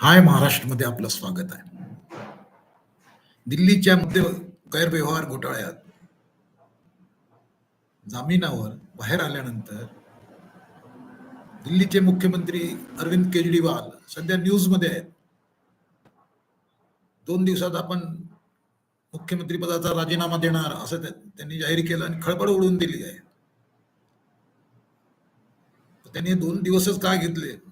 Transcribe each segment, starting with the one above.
हाय महाराष्ट्रमध्ये आपलं स्वागत आहे. दिल्लीच्या मध्ये गैरव्यवहार घोटाळ्यात जामिनावर बाहेर आल्यानंतर दिल्लीचे मुख्यमंत्री अरविंद केजरीवाल सध्या न्यूजमध्ये आहेत. दोन दिवसात आपण मुख्यमंत्री पदाचा राजीनामा देणार असं त्यांनी जाहीर केलं आणि खळबळ उडवून दिली आहे. त्यांनी दोन दिवसच का घेतले?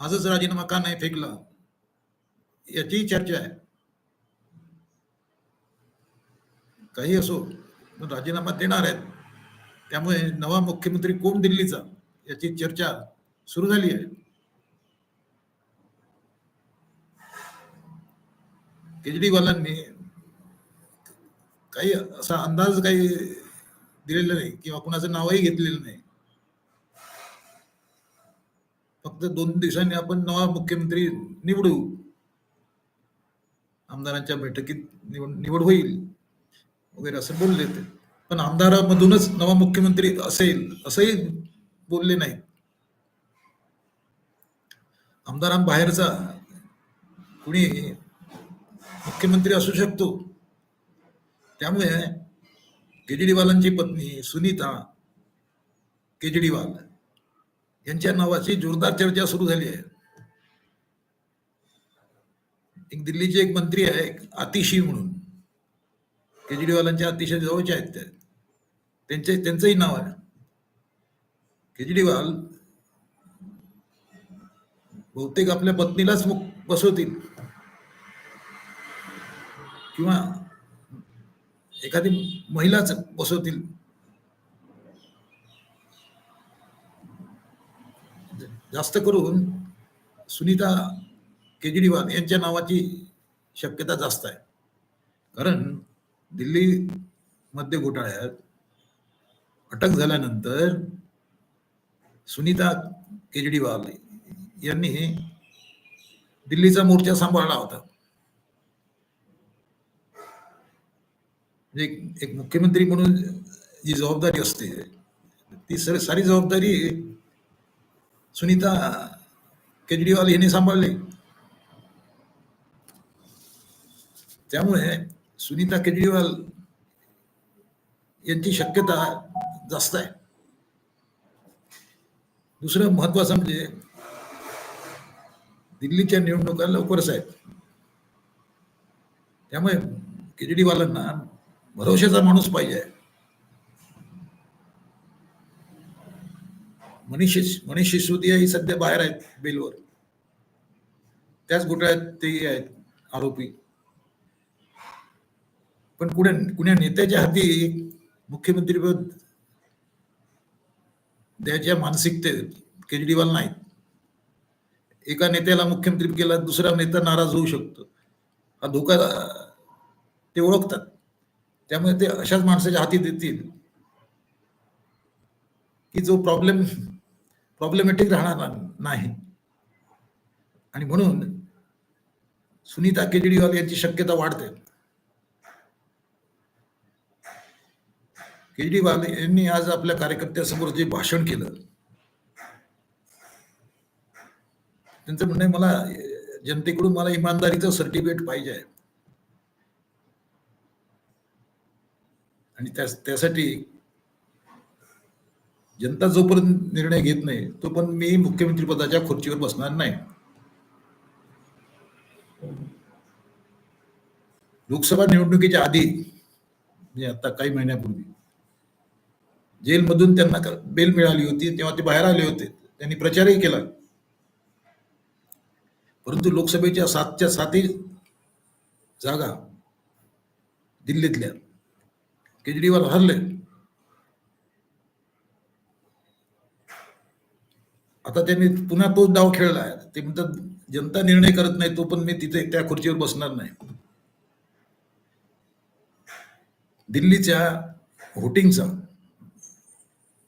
आजच राजीनामा का नाही फेकला? याचीही चर्चा आहे. काही असो पण राजीनामा देणार आहेत. त्यामुळे नवा मुख्यमंत्री कोण दिल्लीचा? याची चर्चा सुरू झाली आहे. केजरीवालांनी काही असा अंदाज काही दिलेला नाही किंवा कुणाचं नावही घेतलेलं नाही. फक्त दोन दिवसांनी आपण नवा मुख्यमंत्री निवडू. आमदारांच्या बैठकीत निवड निवड होईल वगैरे असं बोलले ते. पण आमदारामधूनच नवा मुख्यमंत्री असेल असंही बोलले नाही. आमदारांबाहेरचा कुणी मुख्यमंत्री असू शकतो. त्यामुळे केजरीवालांची पत्नी सुनीता केजरीवाल यांच्या नावाची जोरदार चर्चा सुरू झाली आहे. एक दिल्लीचे एक मंत्री आहे एक आतिशी म्हणून. केजरीवालांच्या अतिशय जवळचे आहेत ते. त्यांचे त्यांचंही नाव आहे. केजरीवाल बहुतेक आपल्या पत्नीलाच बसवतील. किंवा एखादी महिलाच बसवतील. जास्त करून सुनीता केजरीवाल यांच्या नावाची शक्यता जास्त आहे. कारण दिल्ली मध्य घोटाळ्यात अटक झाल्यानंतर सुनीता केजरीवाल यांनी दिल्लीचा मोर्चा सांभाळला होता. म्हणजे एक एक मुख्यमंत्री म्हणून जी जबाबदारी असते ती सर सारी जबाबदारी सुनीता केजरीवाल यांनी सांभाळली त्यामुळे सुनीता केजरीवाल यांची शक्यता जास्त आहे दुसरं महत्वाचं म्हणजे दिल्लीच्या निवडणुका लवकरच आहेत त्यामुळे केजरीवालांना भरोशाचा माणूस पाहिजे मनीष मनीष सिसोदिया ही सध्या बाहेर आहेत बेलवर. त्याच घोटाळ्यात तेही आहेत आरोपी. पण कुण्या कुण्या नेत्याच्या हाती मुख्यमंत्रीपद द्यायच्या मानसिकतेत केजरीवाल नाहीत. एका नेत्याला मुख्यमंत्री केला दुसरा नेता नाराज होऊ शकतो. हा धोका ते ओळखतात. त्यामुळे ते अशाच माणसाच्या हाती देतील. की जो प्रॉब्लेम प्रॉब्लेमॅटिक राहणार नाही. आणि म्हणून सुनीता केजरीवाल यांची शक्यता वाढते. केजरीवाल यांनी आज आपल्या कार्यकर्त्यासमोर जे भाषण केलं त्यांचं म्हणणं आहे, मला जनतेकडून मला इमानदारीचं सर्टिफिकेट पाहिजे आहे. आणि त्या त्यासाठी जनता जोपर्यंत निर्णय घेत नाही तो पण मी मुख्यमंत्री पदाच्या खुर्चीवर बसणार नाही. लोकसभा निवडणुकीच्या आधी म्हणजे आता काही महिन्यापूर्वी जेलमधून त्यांना बेल मिळाली होती तेव्हा ते बाहेर आले होते. त्यांनी प्रचारही केला. परंतु लोकसभेच्या सातच्या सातही जागा दिल्लीतल्या केजरीवाल हरले. आता त्यांनी पुन्हा तो डाव खेळला आहे. ते म्हणतात जनता निर्णय करत नाही तो पण मी तिथे त्या खुर्चीवर बसणार नाही. दिल्लीच्या व्होटिंगचा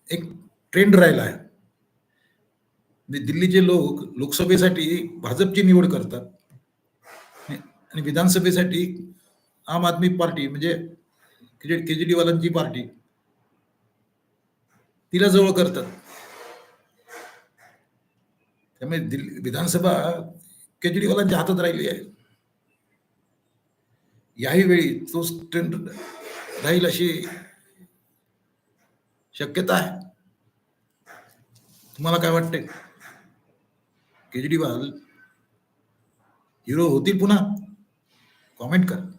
एक ट्रेंड राहिला आहे. म्हणजे दिल्लीचे लोक लोकसभेसाठी भाजपची निवड करतात आणि विधानसभेसाठी आम आदमी पार्टी म्हणजे केजरीवालांची पार्टी तिला जवळ करतात. त्यामुळे दिल्ली विधानसभा केजरीवालांच्या हातात राहिली आहे. याही वेळी तोच ट्रेंड राहील अशी शक्यता आहे. तुम्हाला काय वाटते? केजरीवाल हिरो होतील पुन्हा? कॉमेंट करा.